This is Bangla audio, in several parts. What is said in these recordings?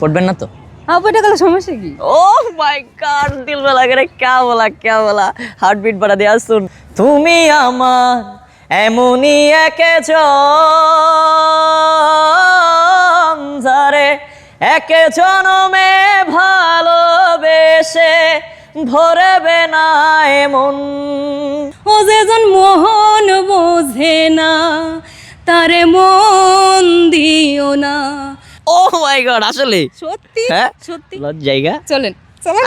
পড়বেন না তো? Oh দিল কে? বলা তুমি আমার এমনই একে জনমে ভালোবেসে ভরবে না এমন। ও যেজন মোহন মাই গড আসলে? সত্যি? হ্যাঁ? সত্যি? জায়গা চলেন চলেন।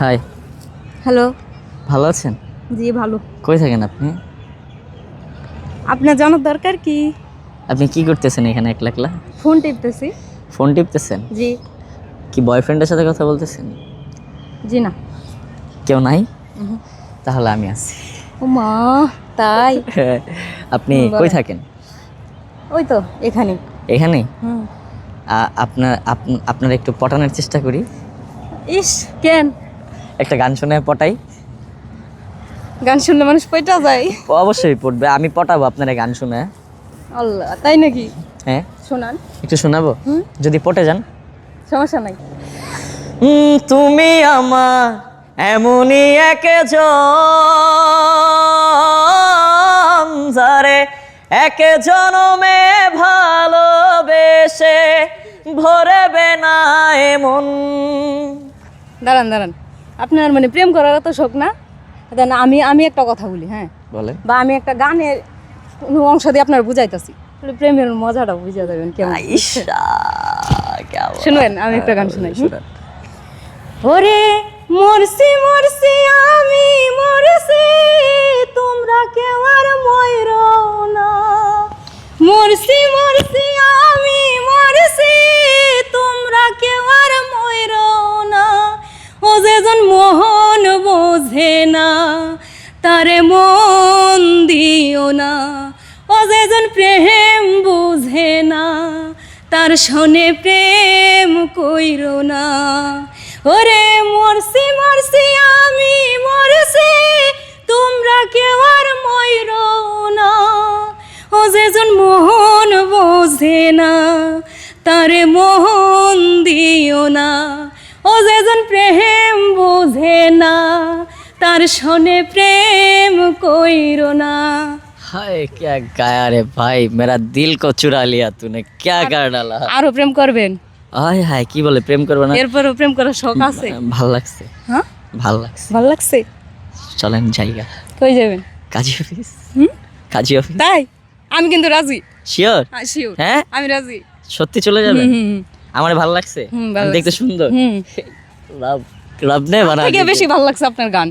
Hi hello. ভালো আছেন? জি ভালো। কই থাকেন আপনি? আপনার জানার দরকার কি? আপনি কি করতেছেন এখানে একলা একলা? ফোন টিপতেছি। ফোন টিপতেছেন? জি। কি বয়ফ্রেন্ডের সাথে কথা বলতেছেন? জি না। কেউ নাই? তাহলে আমি আছি। ও মা তাই আপনি কই থাকেন? ওই তো এখানে। এখানে? আপনার আপ- আপনার একটু পটানোর চেষ্টা করি। ইস কেন? একটা গান শুনে পটাই। গান শুনলে মানুষ পয়টা যায়। অবশ্যই পড়বে আমি পটাবো আপনার গান শুনে। আল্লাহ তাই নাকি? হ্যাঁ। শোনান। একটু শোনাবো। যদি পটে যান। সমস্যা নাই। তুমি আমার এমনই একে যারে একে জনমে ভালোবেসে ভরবে না এমন। দাঁড়ান দাঁড়ান। আপনার মানে প্রেম করার তো শখ না? দেন আমি আমি একটা কথা বলি হ্যাঁ? বলে বা আমি একটা গানের কোনো অংশ দিয়ে আপনার বুঝাইতেছি। প্রেমের মজাটা বুঝা যাবেন কেমন? শুনবেন আমি একটা গান শুনাই শুনেন। মরসি মরসি যেজন মোহন বোঝে না, তারে মন দিও না। ও যেজন প্রেম বোঝে না, তার শোনে প্রেম কইর না। ওরে মরছি মরছি আমি মরছি তোমরা কেউ আর ময়ূর না। ও যেজন মোহন বোঝে না, তারে মোহন দিও তার শোনে প্রেম কইরো না हाय क्या गाया रे भाई मेरा दिल को चुरा लिया तूने क्या कर डाला আরো প্রেম করবেন হায় হায় কি বলে প্রেম করবে না এরপরও প্রেম করার শখ আছে ভাল লাগছে হ্যাঁ ভাল লাগছে ভালো লাগছে চলেন জায়গা কই যাবেন কাজী অফিস হুম কাজী অফিস তাই আমি কিন্তু রাজি শিওর শিওর হ্যাঁ আমি রাজি সত্যি চলে যাবেন হুম, হুম, আমার ভালো লাগছে হুম, ভালো আমি দেখতে সুন্দর হুম লাভ লাভ নে বানা থেকে বেশি ভালো লাগছে আপনার গান